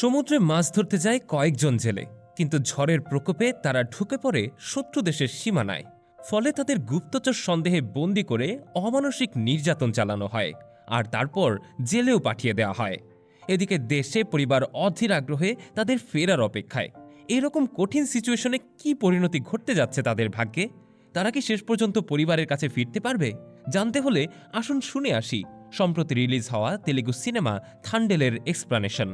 সমুদ্রে মাছ ধরতে যায় কয়েকজন জেলে, কিন্তু ঝড়ের প্রকোপে তারা ঢুকে পড়ে শত্রু দেশের সীমানায়। ফলে তাদের গুপ্তচর সন্দেহে বন্দি করে অমানসিক নির্যাতন চালানো হয় আর তারপর জেলেও পাঠিয়ে দেওয়া হয়। এদিকে দেশে পরিবার অধীর আগ্রহে তাদের ফেরার অপেক্ষায়। এরকম কঠিন সিচুয়েশনে কি পরিণতি ঘটতে যাচ্ছে তাদের ভাগ্যে? তারা কি শেষ পর্যন্ত পরিবারের কাছে ফিরতে পারবে? জানতে হলে আসুন শুনে আসি, সম্প্রতি রিলিজ হওয়া তেলেগু সিনেমা থান্ডেলের এক্সপ্লানেশন।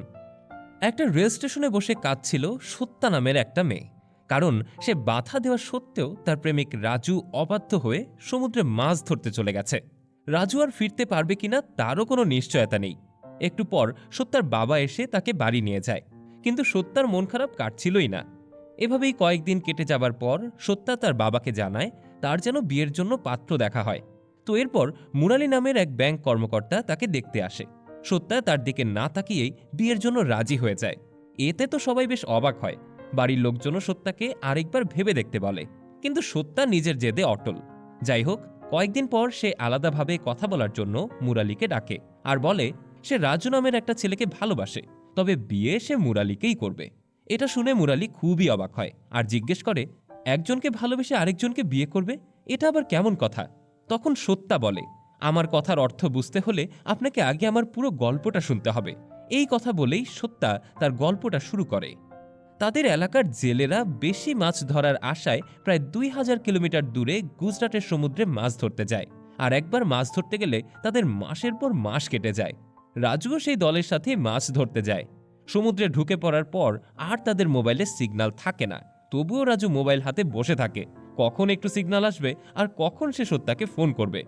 একটা রেল স্টেশনে বসে কাঁদছিল সত্যা নামের একটা মেয়ে। কারণ সে বাধা দেওয়া সত্ত্বেও তার প্রেমিক রাজু অবাধ্য হয়ে সমুদ্রে মাছ ধরতে চলে গেছে। রাজু আর ফিরতে পারবে কিনা তারও কোনো নিশ্চয়তা নেই। একটু পর সত্যার বাবা এসে তাকে বাড়ি নিয়ে যায়। কিন্তু সত্যার মন খারাপ কাটছিলই না। এভাবেই কয়েকদিন কেটে যাবার পর সত্যা তার বাবাকে জানায়, তার যেন বিয়ের জন্য পাত্র দেখা হয়। তো এরপর মুরালি নামের এক ব্যাংক কর্মকর্তা তাকে দেখতে আসে। সত্যা তার দিকে না তাকিয়েই বিয়ের জন্য রাজি হয়ে যায়। এতে তো সবাই বেশ অবাক হয়। বাড়ির লোকজনও সত্যাকে আরেকবার ভেবে দেখতে বলে। কিন্তু সত্যা নিজের জেদে অটল। যাই হোক, কয়েকদিন পর সে আলাদাভাবে কথা বলার জন্য মুরালিকে ডাকে আর বলে, সে রাজু নামের একটা ছেলেকে ভালোবাসে, তবে বিয়ে সে মুরালিকেই করবে। এটা শুনে মুরালি খুবই অবাক হয় আর জিজ্ঞেস করে, একজনকে ভালোবেসে আরেকজনকে বিয়ে করবে? এটা আবার কেমন কথা? তখন সত্যা বলে আমার কথার অর্থ বুঝতে হলে আপনাকে আগে আমার পুরো গল্পটা শুনতে হবে। এই কথা বলেই সত্যা তার গল্পটা শুরু করে। তাদের এলাকার জেলেরা বেশি মাছ ধরার আশায় প্রায় দুই হাজার কিলোমিটার দূরে গুজরাটের সমুদ্রে মাছ ধরতে যায়। আর একবার মাছ ধরতে গেলে তাদের মাসের পর মাস কেটে যায়। রাজুও সেই দলের সাথে মাছ ধরতে যায়। সমুদ্রে ঢুকে পড়ার পর আর তাদের মোবাইলে সিগন্যাল থাকে না। তবুও রাজু মোবাইল হাতে বসে থাকে। কখন একটু সিগন্যাল আসবে আর কখন সে সত্যাকে ফোন করবে।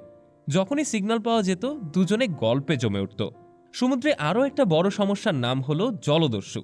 যখনই সিগন্যাল পাওয়া যেত, দুজনে গল্পে জমে উঠত। সমুদ্রে আরও একটা বড় সমস্যার নাম হলো জলদস্যু।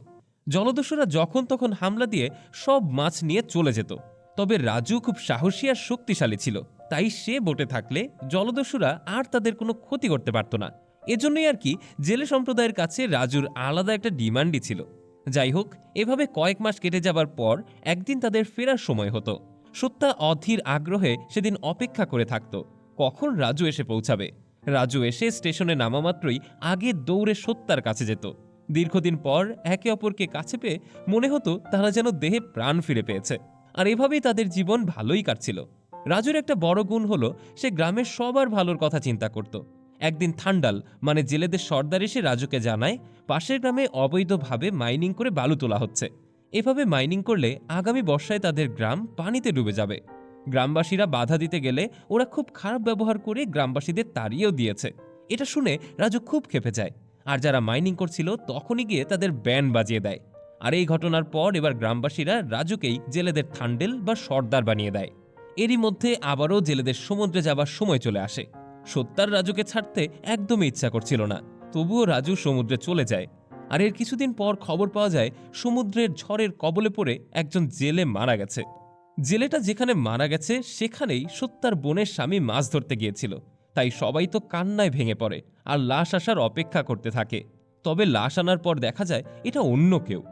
জলদস্যুরা যখন তখন হামলা দিয়ে সব মাছ নিয়ে চলে যেত। তবে রাজু খুব সাহসী আর শক্তিশালী ছিল, তাই সে বোটে থাকলে জলদস্যুরা আর তাদের কোনো ক্ষতি করতে পারত না। এজন্যই আর কি জেলে সম্প্রদায়ের কাছে রাজুর আলাদা একটা ডিমান্ডই ছিল। যাই হোক, এভাবে কয়েক মাস কেটে যাবার পর একদিন তাদের ফেরার সময় হতো। সত্যা অধীর আগ্রহে সেদিন অপেক্ষা করে থাকত। কখন রাজু এসে পৌঁছাবে? রাজু এসে স্টেশনে নামা মাত্রই আগে দৌড়ে সত্যার কাছে যেত। দীর্ঘদিন পর একে অপরকে কাছে পেয়ে মনে হতো তারা যেন দেহে প্রাণ ফিরে পেয়েছে। আর এভাবেই তাদের জীবন ভালোই কাটছিল। রাজুর একটা বড় গুণ হলো, সে গ্রামের সবার ভালোর কথা চিন্তা করত। একদিন থান্ডাল মানে জেলেদের সর্দার এসে রাজুকে জানায়, পাশের গ্রামে অবৈধভাবে মাইনিং করে বালু তোলা হচ্ছে। এভাবে মাইনিং করলে আগামী বর্ষায় তাদের গ্রাম পানিতে ডুবে যাবে। গ্রামবাসীরা বাধা দিতে গেলে ওরা খুব খারাপ ব্যবহার করে গ্রামবাসীদের তাড়িয়েও দিয়েছে। এটা শুনে রাজু খুব খেপে যায়। আর যারা মাইনিং করছিল তখনই গিয়ে তাদের ব্যান বাজিয়ে দেয়। আর এই ঘটনার পর এবার গ্রামবাসীরা রাজুকেই জেলেদের থান্ডেল বা সর্দার বানিয়ে দেয়। এরই মধ্যে আবারও জেলেদের সমুদ্রে যাবার সময় চলে আসে। সত্যার রাজুকে ছাড়তে একদমই ইচ্ছা করছিল না। তবুও রাজু সমুদ্রে চলে যায়। আর এর কিছুদিন পর খবর পাওয়া যায়, সমুদ্রের ঝড়ের কবলে পড়ে একজন জেলে মারা গেছে। জেলেটা যেখানে মারা গেছে, সেখানেই সত্যার বোনের স্বামী মাছ ধরতে গিয়েছিল। তাই সবাই তো কান্নায় ভেঙে পড়ে আর লাশ আসার অপেক্ষা করতে থাকে। তবে লাশ আনার পর দেখা যায় এটা অন্য কেউ।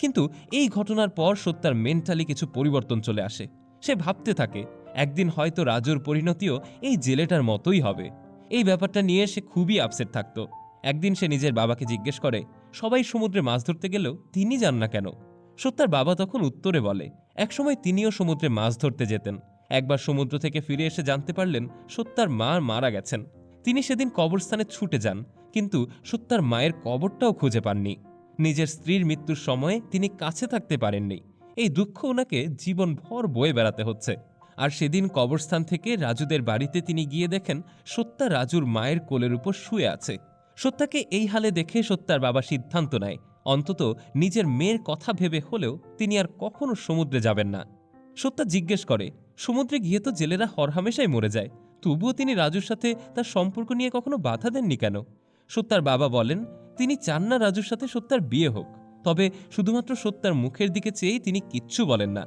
কিন্তু এই ঘটনার পর সত্যার মেন্টালি কিছু পরিবর্তন চলে আসে। সে ভাবতে থাকে, একদিন হয়তো রাজুর পরিণতিও এই জেলেটার মতোই হবে। এই ব্যাপারটা নিয়ে সে খুবই আপসেট থাকত। একদিন সে নিজের বাবাকে জিজ্ঞেস করে, সবাই সমুদ্রে মাছ ধরতে গেলেও তিনি যান না কেন? সত্যার বাবা তখন উত্তরে বলে একসময় তিনিও সমুদ্রে মাছ ধরতে যেতেন। একবার সমুদ্র থেকে ফিরে এসে জানতে পারলেন, সত্যার মা মারা গেছেন। তিনি সেদিন কবরস্থানে ছুটে যান, কিন্তু সত্যার মায়ের কবরটাও খুঁজে পাননি। নিজের স্ত্রীর মৃত্যুর সময়ে তিনি কাছে থাকতে পারেননি। এই দুঃখ ওনাকে জীবনভর বয়ে বেড়াতে হচ্ছে। আর সেদিন কবরস্থান থেকে রাজুদের বাড়িতে তিনি গিয়ে দেখেন সত্যা রাজুর মায়ের কোলের উপর শুয়ে আছে। সত্যাকে এই হালে দেখে সত্যার বাবা সিদ্ধান্ত নেয় অন্তত নিজের মেয়ের কথা ভেবে হলেও তিনি আর কখনো সমুদ্রে যাবেন না। সত্যা জিজ্ঞেস করে, সমুদ্রে গিয়ে তো জেলেরা হরহামেশাই মরে যায়। তবুও তিনি রাজুর সাথে তার সম্পর্ক নিয়ে কখনো বাধা দেননি কেন? সত্যার বাবা বলেন, তিনি চান না রাজুর সাথে সত্যার বিয়ে হোক। তবে শুধুমাত্র সত্যার মুখের দিকে চেয়েই তিনি কিচ্ছু বলেন না।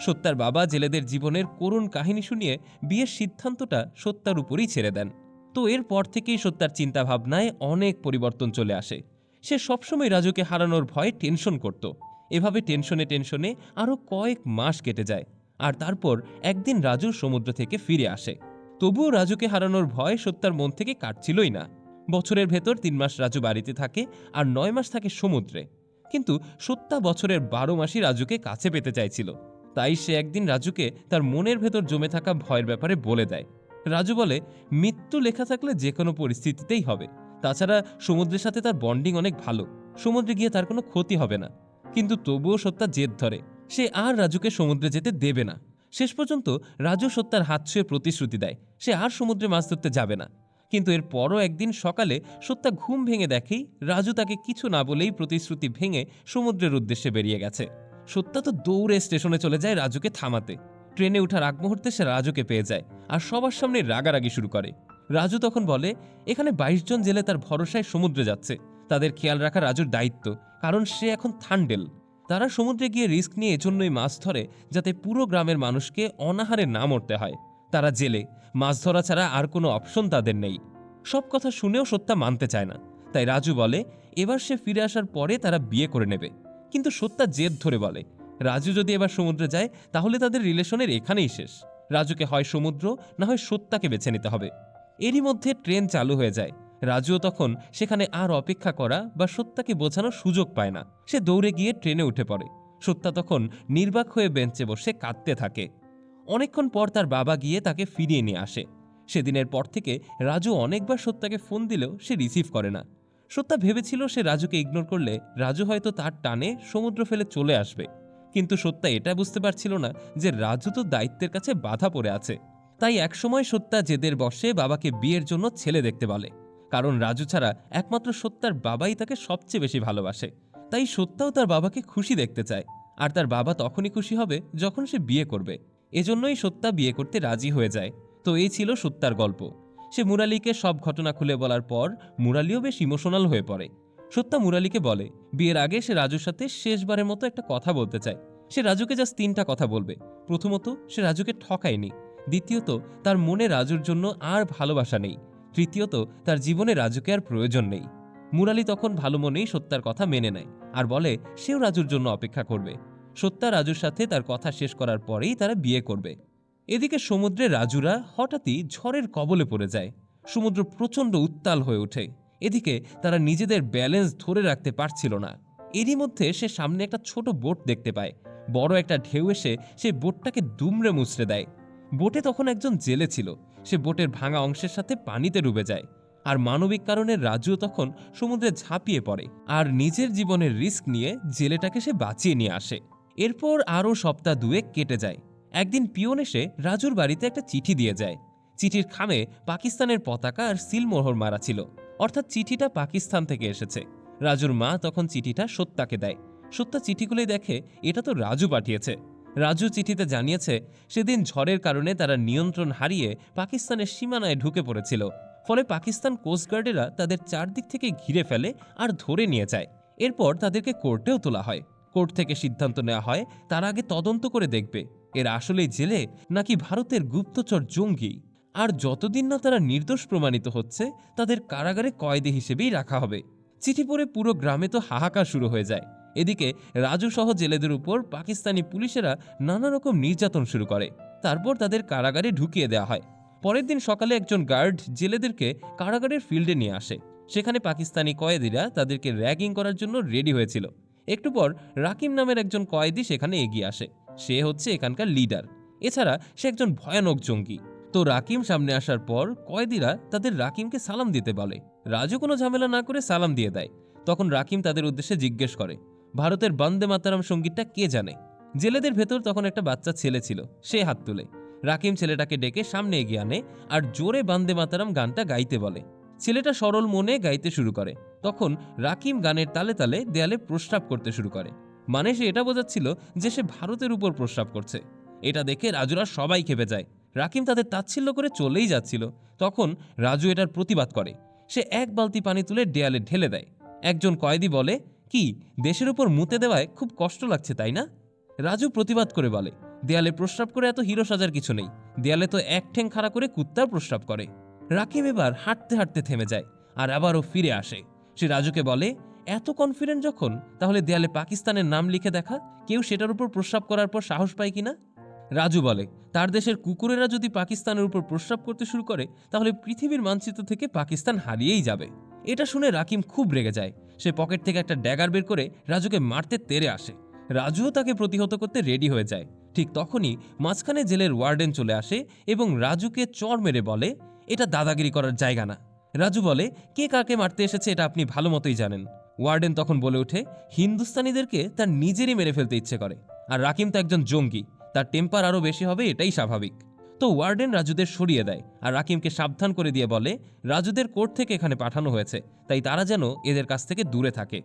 সত্যার বাবা জেলেদের জীবনের করুণ কাহিনী শুনিয়ে বিয়ের সিদ্ধান্তটা সত্যার উপরই ছেড়ে দেন। তো এরপর থেকেই সত্যার চিন্তাভাবনায় অনেক পরিবর্তন চলে আসে। সে সবসময় রাজুকে হারানোর ভয়ে টেনশন করত। এভাবে টেনশনে টেনশনে আরও কয়েক মাস কেটে যায় আর তারপর একদিন রাজু সমুদ্র থেকে ফিরে আসে। তবুও রাজুকে হারানোর ভয় সত্যার মন থেকে কাটছিলই না। বছরের ভেতর তিন মাস রাজু বাড়িতে থাকে আর নয় মাস থাকে সমুদ্রে। কিন্তু সত্তা বছরের বারো মাসই রাজুকে কাছে পেতে চাইছিল। তাই সে একদিন রাজুকে তার মনের ভেতর জমে থাকা ভয়ের ব্যাপারে বলে দেয়। রাজু বলে, মৃত্যু লেখা থাকলে যে কোনো পরিস্থিতিতেই হবে। তাছাড়া সমুদ্রের সাথে তার বন্ডিং অনেক ভালো। সমুদ্রে গিয়ে তার কোনো ক্ষতি হবে না। কিন্তু তবুও সত্তা জেদ ধরে। সে আর রাজুকে সমুদ্রে যেতে দেবে না। শেষ পর্যন্ত রাজু সত্যার হাত ছুঁয়ে প্রতিশ্রুতি দেয়। সে আর সমুদ্রে মাছ ধরতে যাবে না। কিন্তু এর পরও একদিন সকালে সত্তা ঘুম ভেঙে দেখেই রাজু তাকে কিছু না বলেই প্রতিশ্রুতি ভেঙে সমুদ্রের উদ্দেশ্যে বেরিয়ে গেছে। সত্তা তো দৌড়ে স্টেশনে চলে যায় রাজুকে থামাতে। ট্রেনে ওঠার আগ মুহূর্তে সে রাজুকে পেয়ে যায়। আর সবার সামনে রাগারাগি শুরু করে। রাজু তখন বলে, এখানে বাইশ জন জেলে তার ভরসায় সমুদ্রে যাচ্ছে। তাদের খেয়াল রাখা রাজুর দায়িত্ব, কারণ সে এখন থান্ডেল। তারা সমুদ্রে গিয়ে রিস্ক নিয়ে এজন্যই মাছ ধরে, যাতে পুরো গ্রামের মানুষকে অনাহারে না মরতে হয়। তারা জেলে, মাছ ধরা ছাড়া আর কোনো অপশন তাদের নেই। সব কথা শুনেও সত্যা মানতে চায় না। তাই রাজু বলে, এবার সে ফিরে আসার পরে তারা বিয়ে করে নেবে। কিন্তু সত্যা জেদ ধরে বলে, রাজু যদি এবার সমুদ্রে যায়, তাহলে তাদের রিলেশনের এখানেই শেষ। রাজুকে হয় সমুদ্র, না হয় সত্যাকে বেছে নিতে হবে। এরই মধ্যে ট্রেন চালু হয়ে যায়। রাজুও তখন সেখানে আর অপেক্ষা করা বা সত্যাকে বোঝানোর সুযোগ পায় না। সে দৌড়ে গিয়ে ট্রেনে উঠে পড়ে। সত্যা তখন নির্বাক হয়ে বেঞ্চে বসে কাঁদতে থাকে। অনেকক্ষণ পর তার বাবা গিয়ে তাকে ফিরিয়ে নিয়ে আসে। সেদিনের পর থেকে রাজু অনেকবার সত্যাকে ফোন দিলেও সে রিসিভ করে না। সত্যা ভেবেছিল সে রাজুকে ইগনোর করলে রাজু হয়তো তার টানে সমুদ্র ফেলে চলে আসবে। কিন্তু সত্যা এটা বুঝতে পারছিল না যে রাজু তো দায়িত্বের কাছে বাধা পড়ে আছে। তাই একসময় সত্যা জেদের বসে বাবাকে বিয়ের জন্য ছেলে দেখতে বলে। কারণ রাজু ছাড়া একমাত্র সত্যার বাবাই তাকে সবচেয়ে বেশি ভালোবাসে। তাই সত্যাও তার বাবাকে খুশি দেখতে চায়। আর তার বাবা তখনই খুশি হবে যখন সে বিয়ে করবে। এজন্যই সত্যা বিয়ে করতে রাজি হয়ে যায়। তো এই ছিল সত্যার গল্প। সে মুরালিকে সব ঘটনা খুলে বলার পর মুরালিও বেশ ইমোশনাল হয়ে পড়ে। সত্যা মুরালিকে বলে, বিয়ের আগে সে রাজুর সাথে শেষবারের মতো একটা কথা বলতে চায়। সে রাজুকে জাস্ট তিনটা কথা বলবে। প্রথমত, সে রাজুকে ঠকায়নি। দ্বিতীয়ত, তার মনে রাজুর জন্য আর ভালোবাসা নেই। তৃতীয়ত, তার জীবনে রাজুকে আর প্রয়োজন নেই। মুরালি তখন ভালো মনেই সত্যার কথা মেনে নেয় আর বলে, সেও রাজুর জন্য অপেক্ষা করবে। সত্যা রাজুর সাথে তার কথা শেষ করার পরেই তারা বিয়ে করবে। এদিকে সমুদ্রে রাজুরা হঠাৎই ঝড়ের কবলে পড়ে যায়। সমুদ্র প্রচণ্ড উত্তাল হয়ে ওঠে। এদিকে তারা নিজেদের ব্যালেন্স ধরে রাখতে পারছিল না। এরই মধ্যে সে সামনে একটা ছোট বোট দেখতে পায়। বড় একটা ঢেউ এসে সে বোটটাকে দুমড়ে মুচড়ে দেয়। বোটে তখন একজন জেলে ছিল। সে বোটের ভাঙা অংশের সাথে পানিতে ডুবে যায়। আর মানবিক কারণে রাজুও তখন সমুদ্রে ঝাঁপিয়ে পড়ে। আর নিজের জীবনের রিস্ক নিয়ে জেলেটাকে সে বাঁচিয়ে নিয়ে আসে। এরপর আরও সপ্তাহ দুয়েক কেটে যায়। একদিন পিয়ন এসে রাজুর বাড়িতে একটা চিঠি দিয়ে যায়। চিঠির খামে পাকিস্তানের পতাকা আর সিলমোহর মারা ছিল। অর্থাৎ চিঠিটা পাকিস্তান থেকে এসেছে। রাজুর মা তখন চিঠিটা সত্যাকে দেয়। সত্য চিঠিগুলোই দেখে, এটা তো রাজু পাঠিয়েছে। রাজু চিঠিতে জানিয়েছে, সেদিন ঝড়ের কারণে তারা নিয়ন্ত্রণ হারিয়ে পাকিস্তানের সীমানায় ঢুকে পড়েছিল। ফলে পাকিস্তান কোস্টগার্ডেরা তাদের চারদিক থেকে ঘিরে ফেলে আর ধরে নিয়ে যায়। এরপর তাদেরকে কোর্টেও তোলা হয়। কোর্ট থেকে সিদ্ধান্ত নেওয়া হয়, তার আগে তদন্ত করে দেখবে, এরা আসলেই জেলে নাকি ভারতের গুপ্তচর জঙ্গি। আর যতদিন না তারা নির্দোষ প্রমাণিত হচ্ছে, তাদের কারাগারে কয়েদি হিসেবেই রাখা হবে। চিঠি পড়ে পুরো গ্রামে তো হাহাকার শুরু হয়ে যায়। এদিকে রাজু সহ জেলেদের উপর পাকিস্তানি পুলিশেরা নানা রকম নির্যাতন শুরু করে। তারপর তাদের কারাগারে ঢুকিয়ে দেওয়া হয়। পরের দিন সকালে একজন গার্ড জেলেদেরকে কারাগারের ফিল্ডে নিয়ে আসে। সেখানে পাকিস্তানি কয়েদিরা তাদেরকে র্যাগিং করার জন্য রেডি হয়েছিল। একটু পর রাকিম নামের একজন কয়েদি সেখানে এগিয়ে আসে। সে হচ্ছে এখানকার লিডার। এছাড়া সে একজন ভয়ানক জঙ্গি। তো রাকিম সামনে আসার পর কয়েদিরা তাদের রাকিমকে সালাম দিতে বলে। রাজু কোনো ঝামেলা না করে সালাম দিয়ে দেয়। তখন রাকিম তাদের উদ্দেশ্যে জিজ্ঞেস করে ভারতের বন্দে মাতারাম সঙ্গীতটা কে জানে? জেলেদের ভেতর তখন একটা বাচ্চা ছেলে ছিল, সে হাত তুলে। রাকিম ছেলেটাকে ডেকে সামনে এগিয়ে আনে আর জোরে বান্দে মাতারাম গানটা গাইতে বলে। ছেলেটা সরল মনে গাইতে শুরু করে। তখন রাকিম গানের তালে তালে দেয়ালে প্রস্রাব করতে শুরু করে। মানে সে এটা বোঝাচ্ছিল যে সে ভারতের উপর প্রস্রাব করছে। এটা দেখে রাজুরা সবাই খেপে যায়। রাকিম তাদের তাচ্ছিল্য করে চলেই যাচ্ছিল। তখন রাজু এটার প্রতিবাদ করে। সে এক বালতি পানি তুলে দেয়ালে ঢেলে দেয়। একজন কয়েদি বলে কি, দেশের উপর মুতে দেওয়ায় খুব কষ্ট লাগছে, তাই না? রাজু প্রতিবাদ করে বলে, দেয়ালে প্রস্রাব করে এত হিরো সাজার কিছু নেই, দেয়ালে তো এক ঠ্যাং খাড়া করে কুত্তার প্রস্রাব করে। রাকিব এবার হাঁটতে হাঁটতে থেমে যায়, আর আবারও ফিরে আসে। সে রাজুকে বলে, এত কনফিডেন্ট যখন, তাহলে দেয়ালে পাকিস্তানের নাম লিখে দেখা, কেউ সেটার উপর প্রস্রাব করার পর সাহস পায় কিনা রাজু বলে, তার দেশের কুকুরেরা যদি পাকিস্তানের উপর প্রস্রাব করতে শুরু করে, তাহলে পৃথিবীর মানচিত্র থেকে পাকিস্তান হারিয়েই যাবে। এটা শুনে রাকিম খুব রেগে যায় সে পকেট থেকে একটা ড্যাগার বের করে রাজুকে মারতে তেরে আসে। রাজুও তাকে প্রতিহত করতে রেডি হয়ে যায়। ঠিক তখনই মাঝখানে জেলের ওয়ার্ডেন চলে আসে এবং রাজুকে চর মেরে বলে, এটা দাদাগিরি করার জায়গা না। রাজু বলে, কে কাকে মারতে এসেছে এটা আপনি ভালো মতোই জানেন। ওয়ার্ডেন তখন বলে ওঠে, হিন্দুস্তানিদেরকে তার নিজেরই মেরে ফেলতে ইচ্ছে করে। আর রাকিম তো একজন জঙ্গি, তার টেম্পার আরও বেশি হবে, এটাই স্বাভাবিক। তো ওয়ার্ডেন রাজুদের সরিয়ে দেয় আর রাকিমকে সাবধান করে দিয়ে বলে, রাজুদের কোর্ট থেকে এখানে পাঠানো হয়েছে, তাই তারা যেন এদের কাছ থেকে দূরে থাকে।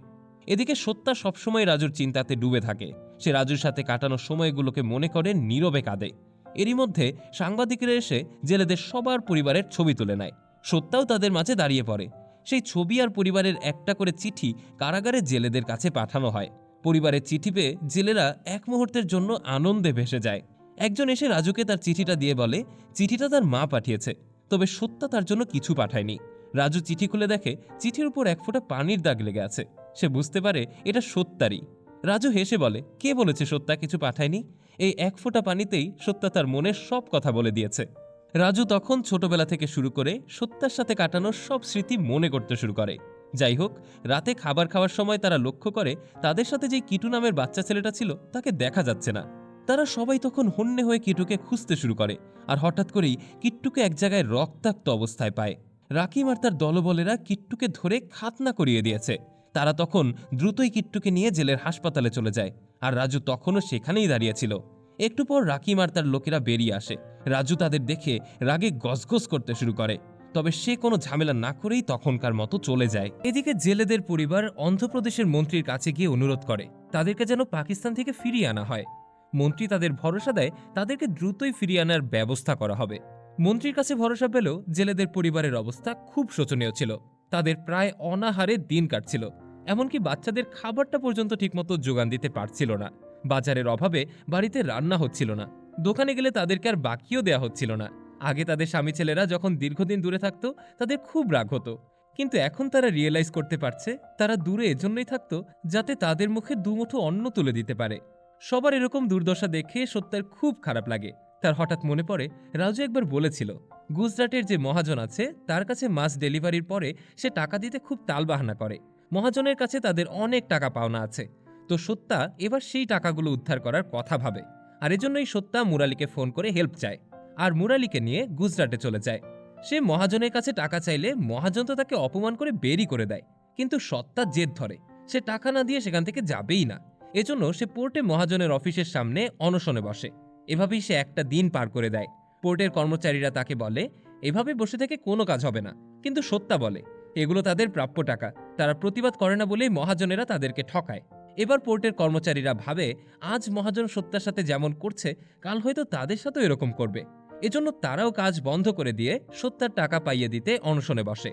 এদিকে সত্যা সবসময় রাজুর চিন্তাতে ডুবে থাকে। সে রাজুর সাথে কাটানো সময়গুলোকে মনে করে নীরবে কাঁদে। এরই মধ্যে সাংবাদিকরা এসে জেলেদের সবার পরিবারের ছবি তুলে নেয়। সত্যাও তাদের মাঝে দাঁড়িয়ে পড়ে। সেই ছবি আর পরিবারের একটা করে চিঠি কারাগারে জেলেদের কাছে পাঠানো হয়। পরিবারের চিঠি পেয়ে জেলেরা এক মুহূর্তের জন্য আনন্দে ভেসে যায়। একজন এসে রাজুকে তার চিঠিটা দিয়ে বলে, চিঠিটা তার মা পাঠিয়েছে, তবে সত্যা তার জন্য কিছু পাঠায়নি। রাজু চিঠি খুলে দেখে চিঠির উপর এক ফোঁটা পানির দাগ লেগে আছে। সে বুঝতে পারে এটা সত্যারই। রাজু হেসে বলে, কে বলেছে সত্যা কিছু পাঠায়নি? এই এক ফোঁটা পানিতেই সত্যা তার মনের সব কথা বলে দিয়েছে। রাজু তখন ছোটবেলা থেকে শুরু করে সত্যার সাথে কাটানোর সব স্মৃতি মনে করতে শুরু করে। যাই হোক, রাতে খাবার খাওয়ার সময় তারা লক্ষ্য করে তাদের সাথে যে কিটু নামের বাচ্চা ছেলেটা ছিল, তাকে দেখা যাচ্ছে না। তারা সবাই তখন হন্যে হয়ে কিটুকে খুঁজতে শুরু করে, আর হঠাৎ করেই কিট্টুকে এক জায়গায় রক্তাক্ত অবস্থায় পায়। রাকিম আর তার দলবলেরা কিট্টুকে ধরে খাতনা করিয়ে দিয়েছে। তারা তখন দ্রুতই কিট্টুকে নিয়ে জেলের হাসপাতালে চলে যায়, আর রাজু তখনও সেখানেই দাঁড়িয়েছিল একটু পর রাকিম আর তার লোকেরা বেরিয়ে আসে। রাজু তাদের দেখে রাগে গজগজ করতে শুরু করে। তবে সে কোনো ঝামেলা না করেই তখনকার মতো চলে যায়। এদিকে জেলেদের পরিবার অন্ধ্রপ্রদেশের মন্ত্রীর কাছে গিয়ে অনুরোধ করে, তাদেরকে যেন পাকিস্তান থেকে ফিরিয়ে আনা হয়। মন্ত্রী তাদের ভরসা দেয়, তাদেরকে দ্রুতই ফিরিয়ে আনার ব্যবস্থা করা হবে। মন্ত্রীর কাছে ভরসা পেলেও জেলেদের পরিবারের অবস্থা খুব শোচনীয় ছিল। তাদের প্রায় অনাহারে দিন কাটছিল, এমনকি বাচ্চাদের খাবারটা পর্যন্ত ঠিকমতো যোগান দিতে পারছিল না। বাজারের অভাবে বাড়িতে রান্না হচ্ছিল না, দোকানে গেলে তাদেরকে আর বাকিও দেয়া হচ্ছিল না। আগে তাদের স্বামী ছেলেরা যখন দীর্ঘদিন দূরে থাকতো, তাদের খুব রাগ হতো। কিন্তু এখন তারা রিয়েলাইজ করতে পারছে, তারা দূরে এজন্যই থাকতো, যাতে তাদের মুখে দুমুঠো অন্ন তুলে দিতে পারে। সবার এরকম দুর্দশা দেখে সত্যের খুব খারাপ লাগে। তার হঠাৎ মনে পড়ে, রাজু একবার বলেছিল, গুজরাটের যে মহাজন আছে, তার কাছে মাছ ডেলিভারির পরে সে টাকা দিতে খুব তালবাহানা করে। মহাজনের কাছে তাদের অনেক টাকা পাওনা আছে। তো সত্যা এবার সেই টাকাগুলো উদ্ধার করার কথা ভাবে। আর এজন্যই সত্যা মুরালিকে ফোন করে হেল্প চায়। আর মুরালিকে নিয়ে গুজরাটে চলে যায়। সে মহাজনের কাছে টাকা চাইলে মহাজন তো তাকে অপমান করে বেরি করে দেয়। কিন্তু সত্তা জেদ ধরে। সে টাকা না দিয়ে সেখান থেকে যাবেই না। এজন্য সে পোর্টে মহাজনের অফিসের সামনে অনশনে বসে। এভাবেই সে একটা দিন পার করে দেয়। পোর্টের কর্মচারীরা তাকে বলে, এভাবে বসে থেকে কোনো কাজ হবে না। কিন্তু সত্যা বলে, এগুলো তাদের প্রাপ্য টাকা। তারা প্রতিবাদ করে না বলেই মহাজনেরা তাদেরকে ঠকায়। এবার পোর্টের কর্মচারীরা ভাবে, আজ মহাজন সত্যার সাথে যেমন করছে, কাল হয়তো তাদের সাথেও এরকম করবে। এজন্য তারাও কাজ বন্ধ করে দিয়ে সত্যার টাকা পাইয়ে দিতে অনশনে বসে।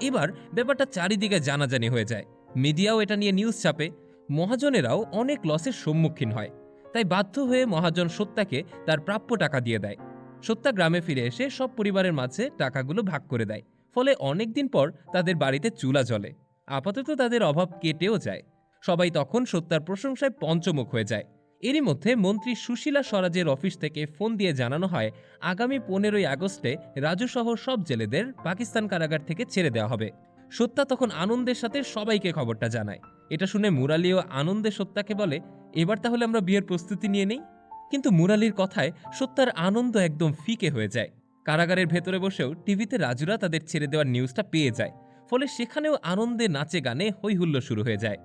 এবার ব্যাপারটা চারিদিকে জানাজানি হয়ে যায়। মিডিয়াও এটা নিয়ে নিউজ ছাপে। মহাজনেরাও অনেক লসের সম্মুখীন হয়। তাই বাধ্য হয়ে মহাজন সত্যাকে তার প্রাপ্য টাকা দিয়ে দেয়। সত্যা গ্রামে ফিরে এসে সব পরিবারের মাঝে টাকাগুলো ভাগ করে দেয়। ফলে অনেক দিন পর তাদের বাড়িতে চুলা জ্বলে। আপাতত তাদের অভাব কেটেও যায়। সবাই তখন সত্যার প্রশংসায় পঞ্চমুখ হয়ে যায়। এরই মধ্যে মন্ত্রী সুশীলা স্বরাজের অফিস থেকে ফোন দিয়ে জানানো হয়, আগামী পনেরোই আগস্টে রাজু সহ সব জেলেদের পাকিস্তান কারাগার থেকে ছেড়ে দেওয়া হবে। সত্যা তখন আনন্দের সাথে সবাইকে খবরটা জানায়। এটা শুনে মুরালিও আনন্দে সত্যাকে বলে, এবার তাহলে আমরা বিয়ের প্রস্তুতি নিয়ে নেই? কিন্তু মুরালির কথায় সত্যার আনন্দ একদম ফিকে হয়ে যায়। কারাগারের ভেতরে বসেও টিভিতে রাজুরা তাদের ছেড়ে দেওয়ার নিউজটা পেয়ে যায়, ফলে সেখানেও আনন্দে নাচে গানে হৈহুল্য শুরু হয়ে যায়।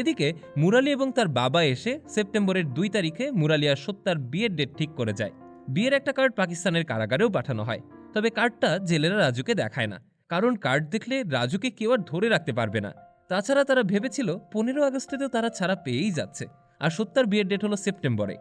এদিকে মুরালি এবং তার বাবা এসে সেপ্টেম্বরের দুই তারিখে মুরালি আর সত্যার বিয়ের ডেট ঠিক করে যায়। বিয়ের একটা কার্ড পাকিস্তানের কারাগারেও পাঠানো হয়, তবে কার্ডটা জেলেরা রাজুকে দেখায় না, কারণ কার্ড দেখলে রাজুকে কেউ আর ধরে রাখতে পারবে না। তাছাড়া তারা ভেবেছিল পনেরো আগস্টে তো তারা ছাড়া পেয়েই যাচ্ছে, আর সত্যার বিয়ের ডেট হলো সেপ্টেম্বরে।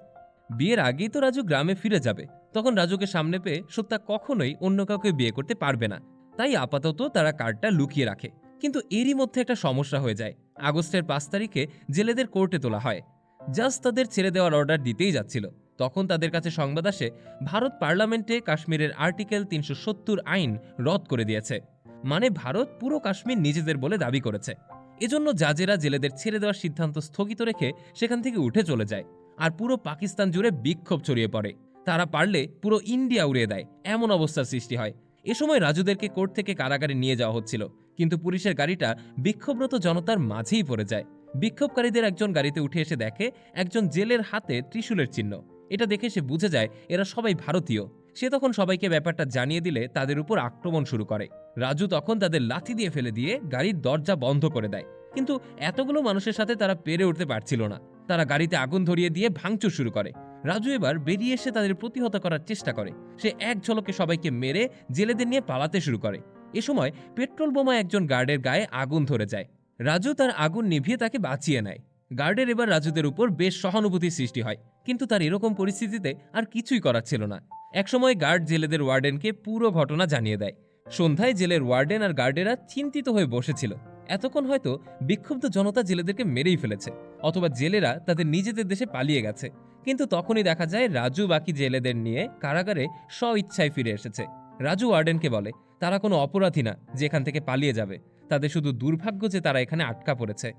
বিয়ের আগেই তো রাজু গ্রামে ফিরে যাবে। তখন রাজুকে সামনে পেয়ে সত্যা কখনোই অন্য কাউকে বিয়ে করতে পারবে না। তাই আপাতত তারা কার্ডটা লুকিয়ে রাখে। কিন্তু এরই মধ্যে একটা সমস্যা হয়ে যায়। আগস্টের পাঁচ তারিখে জেলেদের কোর্টে তোলা হয়। জাস্ট তাদের ছেড়ে দেওয়ার অর্ডার দিতেই যাচ্ছিল। তখন তাদের কাছে সংবাদ আসে, ভারত পার্লামেন্টে কাশ্মীরের আর্টিকেল তিনশো সত্তর আইন রদ করে দিয়েছে। মানে ভারত পুরো কাশ্মীর নিজেদের বলে দাবি করেছে। এজন্য জাজেরা জেলেদের ছেড়ে দেওয়ার সিদ্ধান্ত স্থগিত রেখে সেখান থেকে উঠে চলে যায় আর পুরো পাকিস্তান জুড়ে বিক্ষোভ ছড়িয়ে পড়ে। তারা পারলে পুরো ইন্ডিয়া উড়িয়ে দেয়, এমন অবস্থার সৃষ্টি হয়। এ সময় রাজুদেরকে কোর্ট থেকে কারাগারে নিয়ে যাওয়া হচ্ছিল, কিন্তু পুলিশের গাড়িটা বিক্ষোভরত জনতার মাঝেই পড়ে যায়। বিক্ষোভকারীদের একজন গাড়িতে উঠে এসে দেখে একজন জেলের হাতে ত্রিশূলের চিহ্ন। এটা দেখে সে বুঝে যায়, এরা সবাই ভারতীয়। সে তখন সবাইকে ব্যাপারটা জানিয়ে দিলে তাদের উপর আক্রমণ শুরু করে। রাজু তখন তাদের লাথি দিয়ে ফেলে দিয়ে গাড়ির দরজা বন্ধ করে দেয়। কিন্তু এতগুলো মানুষের সাথে তারা পেরে উঠতে পারছিল না। তারা গাড়িতে আগুন ধরিয়ে দিয়ে ভাঙচুর শুরু করে। রাজু এবার বেরিয়ে এসে তাদের প্রতিহত করার চেষ্টা করে। সে এক ঝলকে সবাইকে মেরে জেলেদের নিয়ে পালাতে শুরু করে। এ সময় পেট্রোল বোমা একজন গার্ডের গায়ে আগুন ধরে যায়। রাজু তার আগুন নিভিয়ে তাকে বাঁচিয়ে নেয়। গার্ডের এবার রাজুদের উপর বেশ সহানুভূতির সৃষ্টি হয়। কিন্তু তার এরকম পরিস্থিতিতে আর কিছুই করার ছিল না। একসময় গার্ড জেলেদের ওয়ার্ডেনকে পুরো ঘটনা জানিয়ে দেয়। সন্ধ্যায় জেলের ওয়ার্ডেন আর গার্ডেরা চিন্তিত হয়ে বসেছিল। এতক্ষণ হয়তো বিক্ষুব্ধ জনতা জেলেদেরকে মেরেই ফেলেছে, অথবা জেলেরা তাদের নিজেদের দেশে পালিয়ে গেছে। কিন্তু তখনই দেখা যায় রাজু বাকি জেলেদের নিয়ে কারাগারে স্ব ইচ্ছায় ফিরে এসেছে। রাজু ওয়ার্ডেনকে বলে, তারা কোনো অপরাধী না যে এখান থেকে পালিয়ে যাবে। তাদের শুধু দুর্ভাগ্য যে তারা এখানে আটকা পড়েছে।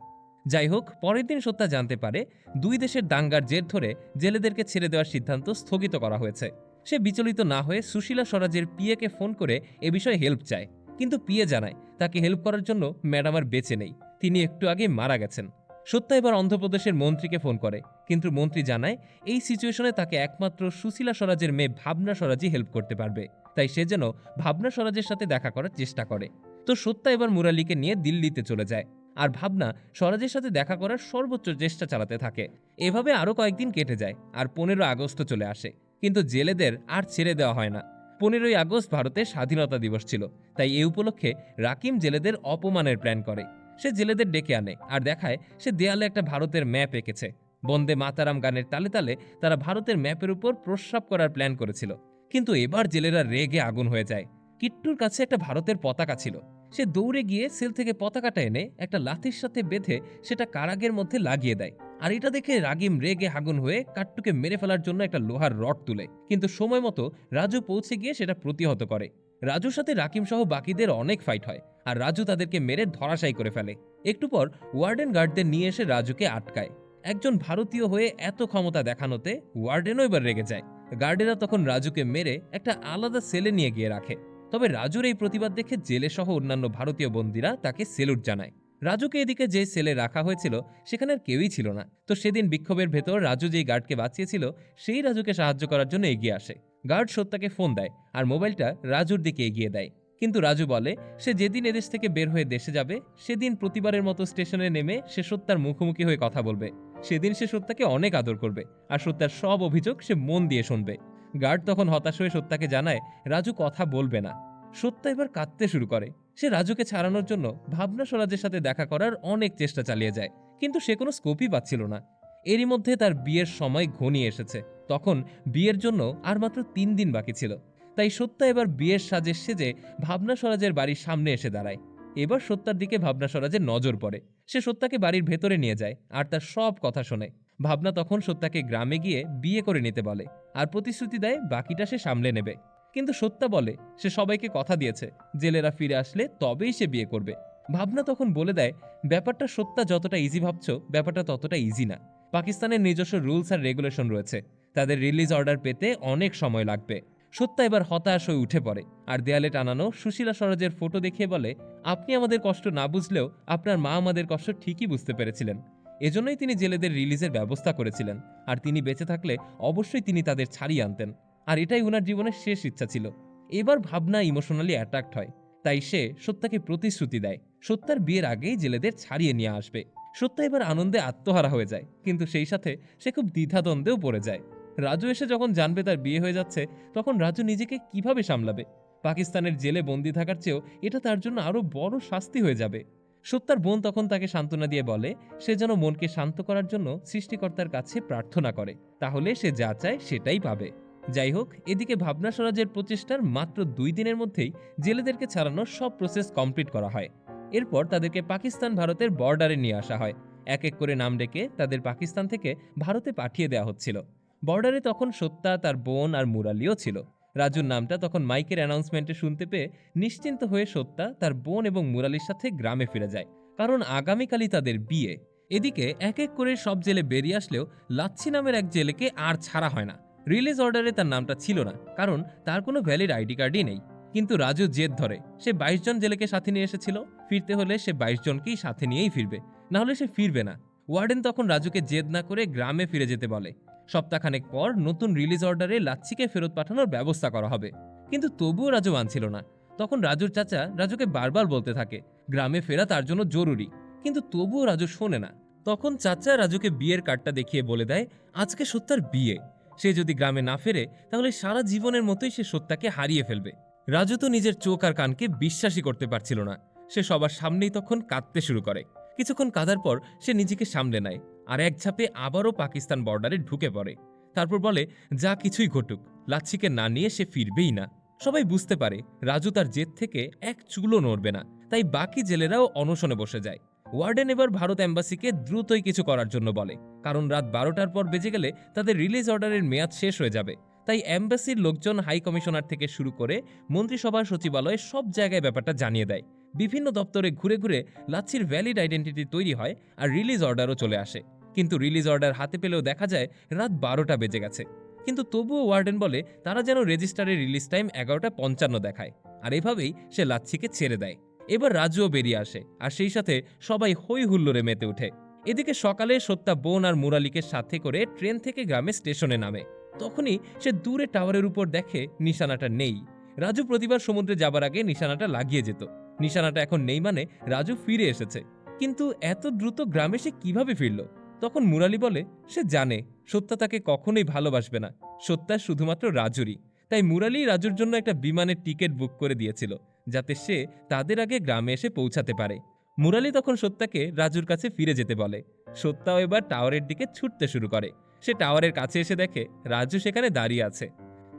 যাই হোক, পরের দিন সত্তা জানতে পারে, দুই দেশের দাঙ্গার জের ধরে জেলেদেরকে ছেড়ে দেওয়ার সিদ্ধান্ত স্থগিত করা হয়েছে। সে বিচলিত না হয়ে সুশীলা স্বরাজের পিএকে ফোন করে এ বিষয়ে হেল্প চায়। কিন্তু পিএ জানায়, তাকে হেল্প করার জন্য ম্যাডাম আর বেঁচে নেই। তিনি একটু আগে মারা গেছেন। সত্য এবার অন্ধ্রপ্রদেশের মন্ত্রীকে ফোন করে। কিন্তু মন্ত্রী জানায়, এই সিচুয়েশনে তাকে একমাত্র সুশীলা স্বরাজের মেয়ে ভাবনা স্বরাজই হেল্প করতে পারবে। তাই সে যেন ভাবনা স্বরাজের সাথে দেখা করার চেষ্টা করে। তো সত্যা এবার মুরালিকে নিয়ে দিল্লিতে চলে যায়। আর ভাবনা স্বরাজের সাথে দেখা করার সর্বোচ্চ চেষ্টা চালাতে থাকে। এভাবে আরও কয়েকদিন কেটে যায়, আর পনেরো আগস্ট চলে আসে। কিন্তু জেলেদের আর ছেড়ে দেওয়া হয় না। পনেরোই আগস্ট ভারতের স্বাধীনতা দিবস ছিল, তাই এই উপলক্ষে রাকিম জেলেদের অপমানের প্ল্যান করে। সে জেলেদের ডেকে আনে আর দেখায় সে দেয়ালে একটা ভারতের ম্যাপ এঁকেছে। বন্দে মাতারাম গানের তালে তালে তারা ভারতের ম্যাপের উপর প্রস্রাব করার প্ল্যান করেছিল। কিন্তু এবার জেলেরা রেগে আগুন হয়ে যায়। কিট্টুর কাছে একটা ভারতের পতাকা ছিল। সে দৌড়ে গিয়ে সেল থেকে পতাকাটা এনে একটা লাথির সাথে বেঁধে সেটা কারাগের মধ্যে লাগিয়ে দেয়। আর এটা দেখে রাগিম রেগে আগুন হয়ে কাট্টুকে মেরে ফেলার জন্য একটা লোহার রড তুলে। কিন্তু সময় মতো রাজু পৌঁছে গিয়ে সেটা প্রতিহত করে। রাজুর সাথে রাকিম সহ বাকিদের অনেক ফাইট হয় আর রাজু তাদেরকে মেরে ধরাশায়ী করে ফেলে। একটু পর ওয়ার্ডেন গার্ডদের নিয়ে এসে রাজুকে আটকায়। একজন ভারতীয় হয়ে এত ক্ষমতা দেখানোতে ওয়ার্ডেনও এবার রেগে যায়। গার্ডেরা তখন রাজুকে মেরে একটা আলাদা সেলে নিয়ে গিয়ে রাখে। তবে রাজুর এই প্রতিবাদ দেখে জেলে সহ অন্যান্য ভারতীয় বন্দীরা তাকে সেলুট জানায়। রাজুকে এদিকে যে সেলে রাখা হয়েছিল, সেখানে আর কেউই ছিল না। তো সেদিন বিক্ষোভের ভেতর রাজু যেই গার্ডকে বাঁচিয়েছিল, সেই রাজুকে সাহায্য করার জন্য এগিয়ে আসে। গার্ড সত্যাকে ফোন দেয় আর মোবাইলটা রাজুর দিকে এগিয়ে দেয়। কিন্তু রাজু বলে, সে যেদিন এদেশ থেকে বের হয়ে দেশে যাবে, সেদিন প্রতিবারের মতো স্টেশনে নেমে সে সত্যার মুখোমুখি হয়ে কথা বলবে। সেদিন সে সত্যাকে অনেক আদর করবে, আর সত্যার সব অভিযোগ সে মন দিয়ে শুনবে। গার্ড তখন হতাশ হয়ে সত্যাকে জানায়, রাজু কথা বলবে না। সত্যা এবার কাঁদতে শুরু করে। সে রাজুকে ছাড়ানোর জন্য ভাবনা স্বরাজের সাথে দেখা করার অনেক চেষ্টা চালিয়ে যায়, কিন্তু সে কোনো স্কোপই পাচ্ছিল না। এরই মধ্যে তার বিয়ের সময় ঘনিয়ে এসেছে। তখন বিয়ের জন্য আর মাত্র তিন দিন বাকি ছিল। তাই সত্যা এবার বিয়ের সাজে সেজে ভাবনা স্বরাজের বাড়ির সামনে এসে দাঁড়ায়। এবার সত্যার দিকে ভাবনা স্বরাজের নজর পড়ে। সে সত্যাকে বাড়ির ভেতরে নিয়ে যায় আর তার সব কথা শোনে। ভাবনা তখন সত্যাকে গ্রামে গিয়ে বিয়ে করে নিতে বলে আর প্রতিশ্রুতি দেয় বাকিটা সে সামলে নেবে। কিন্তু সত্যা বলে, সে সবাইকে কথা দিয়েছে, জেলেরা ফিরে আসলে তবেই সে বিয়ে করবে। ভাবনা তখন বলে দেয়, ব্যাপারটা সত্যা যতটা ইজি ভাবছ, ব্যাপারটা ততটা ইজি না। পাকিস্তানের নিজস্ব রুলস আর রেগুলেশন রয়েছে। তাদের রিলিজ অর্ডার পেতে অনেক সময় লাগবে। সত্যা এবার হতাশ হয়ে উঠে পড়ে আর দেয়ালে টানানো সুশীলা সরোজের ফটো দেখিয়ে বলে, আপনি আমাদের কষ্ট না বুঝলেও আপনার মা আমাদের কষ্ট ঠিকই বুঝতে পেরেছিলেন। এজন্যই তিনি জেলেদের রিলিজের ব্যবস্থা করেছিলেন, আর তিনি বেঁচে থাকলে অবশ্যই তিনি তাদের ছাড়িয়ে আনতেন। আর এটাই ওনার জীবনের শেষ ইচ্ছা ছিল। এবার ভাবনা ইমোশনালি অ্যাট্রাক্ট হয়। তাই সে সত্যাকে প্রতিশ্রুতি দেয়। সত্যার বিয়ের আগেই জেলেদের ছাড়িয়ে নিয়ে আসবে। সত্য এবার আনন্দে আত্মহারা হয়ে যায়, কিন্তু সেই সাথে সে খুব দ্বিধাদ্বন্দ্বেও পড়ে যায়। রাজু এসে যখন জানবে তার বিয়ে হয়ে যাচ্ছে, তখন রাজু নিজেকে কীভাবে সামলাবে? পাকিস্তানের জেলে বন্দি থাকার চেয়েও এটা তার জন্য আরও বড় শাস্তি হয়ে যাবে। সত্যার বোন তখন তাকে সান্ত্বনা দিয়ে বলে, সে যেন মনকে শান্ত করার জন্য সৃষ্টিকর্তার কাছে প্রার্থনা করে। তাহলে সে যা চায় সেটাই পাবে। যাই হোক, এদিকে ভাবনা স্বরাজের প্রচেষ্টার মাত্র দুই দিনের মধ্যেই জেলেদেরকে ছাড়ানোর সব প্রসেস কমপ্লিট করা হয়। এরপর তাদেরকে পাকিস্তান ভারতের বর্ডারে নিয়ে আসা হয়। এক এক করে নাম ডেকে তাদের পাকিস্তান থেকে ভারতে পাঠিয়ে দেওয়া হচ্ছিল। বর্ডারে তখন সত্যা তার বোন আর মুরালিও ছিল। রাজুর নামটা তখন মাইকের অ্যানাউন্সমেন্টে শুনতে পেয়ে নিশ্চিন্ত হয়ে সত্যা তার বোন এবং মুরালির সাথে গ্রামে ফিরে যায়, কারণ আগামীকালই তাদের বিয়ে। এদিকে এক এক করে সব জেলে বেরিয়ে আসলেও লাচ্ছি নামের এক জেলেকে আর ছাড়া হয় না। রিলিজ অর্ডারে তার নামটা ছিল না, কারণ তার কোনো ভ্যালিড আইডি কার্ডই নেই। কিন্তু রাজু জেদ ধরে, সে বাইশ জন জেলেকে সাথে নিয়ে এসেছিল, ফিরতে হলে সে বাইশ জনকেই সাথে নিয়েই ফিরবে, না হলে সে ফিরবে না। ওয়ার্ডেন তখন রাজুকে জেদ না করে গ্রামে ফিরে যেতে বলে। সপ্তাহখানেক পর নতুন রিলিজ অর্ডারে লাচ্ছিকে ফেরত পাঠানোর ব্যবস্থা করা হবে। কিন্তু তবুও রাজু মানছিল না। তখন রাজুর চাচা রাজুকে বারবার বলতে থাকে, গ্রামে ফেরা তার জন্য জরুরি। কিন্তু তবুও রাজু শোনে না। তখন চাচা রাজুকে বিয়ের কার্ডটা দেখিয়ে বলে দেয়, আজকে সত্যার বিয়ে। সে যদি গ্রামে না ফেরে, তাহলে সারা জীবনের মতোই সে সত্যাকে হারিয়ে ফেলবে। রাজু তো নিজের চোখ আর কানকে বিশ্বাসই করতে পারছিল না। সে সবার সামনেই তখন কাঁদতে শুরু করে। কিছুক্ষণ কাঁদার পর সে নিজেকে সামলে নেয়। আর এক ঝাপে আবারও পাকিস্তান বর্ডারে ঢুকে পড়ে। তারপর বলে, যা কিছুই ঘটুক, লাচ্ছিকে না নিয়ে সে ফিরবেই না। সবাই বুঝতে পারে, রাজু তার জেদ থেকে এক চুলো নড়বে না। তাই বাকি জেলেরাও অনশনে বসে যায়। ওয়ার্ডেন এবার ভারত অ্যাম্বাসিকে দ্রুতই কিছু করার জন্য বলে, কারণ রাত বারোটার পর বেজে গেলে তাদের রিলিজ অর্ডারের মেয়াদ শেষ হয়ে যাবে। তাই অ্যাম্বাসির লোকজন হাই কমিশনার থেকে শুরু করে মন্ত্রিসভা সচিবালয়ে সব জায়গায় ব্যাপারটা জানিয়ে দেয়। বিভিন্ন দপ্তরে ঘুরে ঘুরে লাচ্ছির ভ্যালিড আইডেন্টিটি তৈরি হয় আর রিলিজ অর্ডারও চলে আসে। কিন্তু রিলিজ অর্ডার হাতে পেলেও দেখা যায় রাত বারোটা বেজে গেছে। কিন্তু তবুও ওয়ার্ডেন বলে, তারা যেন রেজিস্টারের রিলিজ টাইম এগারোটা পঞ্চান্ন দেখায়। আর এভাবেই সে লাচ্ছিকে ছেড়ে দেয়। এবার রাজুও বেরিয়ে আসে, আর সেই সাথে সবাই হই হুল্লোড়ে মেতে ওঠে। এদিকে সকালে সত্যা বোন আর মুরালিকে সাথে করে ট্রেন থেকে গ্রামে স্টেশনে নামে। তখনই সে দূরে টাওয়ারের উপর দেখে নিশানাটা নেই। রাজু প্রতিবার সমুদ্রে যাবার আগে নিশানাটা লাগিয়ে যেত। নিশানাটা এখন নেই মানে রাজু ফিরে এসেছে। কিন্তু এত দ্রুত গ্রামে সে কীভাবে ফিরল? তখন মুরালি বলে, সে জানে সত্যা তাকে কখনোই ভালোবাসবে না। সত্যা শুধুমাত্র রাজুরই। তাই মুরালি রাজুর জন্য একটা বিমানের টিকিট বুক করে দিয়েছিল, যাতে সে তাদের আগে গ্রামে এসে পৌঁছাতে পারে। মুরালি তখন সত্যাকে রাজুর কাছে ফিরে যেতে বলে। সত্যাও এবার টাওয়ারের দিকে ছুটতে শুরু করে। সে টাওয়ারের কাছে এসে দেখে রাজু সেখানে দাঁড়িয়ে আছে।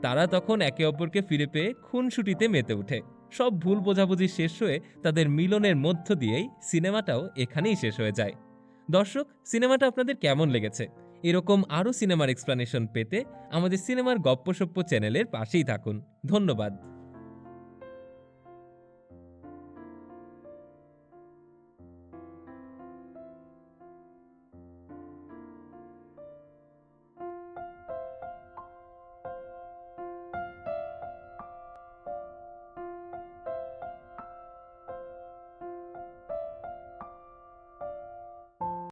তারা তখন একে অপরকে ফিরে পেয়ে খুনসুটিতে মেতে ওঠে। সব ভুল বোঝাবুঝি শেষ হয়ে তাদের মিলনের মধ্য দিয়েই সিনেমাটাও এখানেই শেষ হয়ে যায়। দর্শক, সিনেমাটা আপনাদের কেমন লেগেছে? এরকম আরও সিনেমার এক্সপ্লানেশন পেতে আমাদের সিনেমার গপ্পসপ্প চ্যানেলের পাশেই থাকুন। ধন্যবাদ।